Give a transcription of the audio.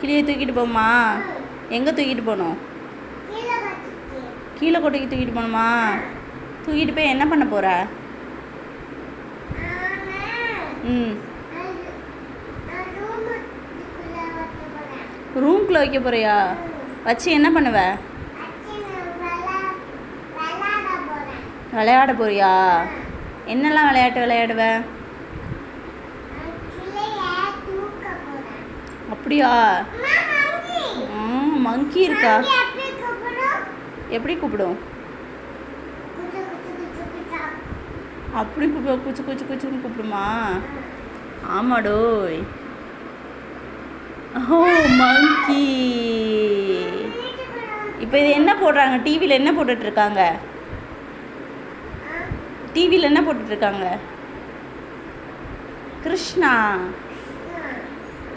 கிளியை தூக்கிட்டு போமா எங்கே தூக்கிட்டு போகணும் கீழே கொட்டைக்கு தூக்கிட்டு போகணுமா தூக்கிட்டு போய் என்ன பண்ண போகிற ம். ரூம்குள்ளே வைக்க போகிறியா வச்சு என்ன பண்ணுவ? விளையாட போகிறியா போறியா? என்னெல்லாம் விளையாட்டு விளையாடுவ? அப்படியா? மங்கி இருக்கா? எப்படி கூப்பிடும்? அப்படி கூப்பிடு குச்சி குச்சி குச்சின்னு கூப்பிடுமா? ஆமாடோய் ஓ மங்கி இப்போ இது என்ன போடுறாங்க? டிவியில் என்ன போட்டுட்ருக்காங்க? டிவியில் என்ன போட்டுட்ருக்காங்க? கிருஷ்ணா.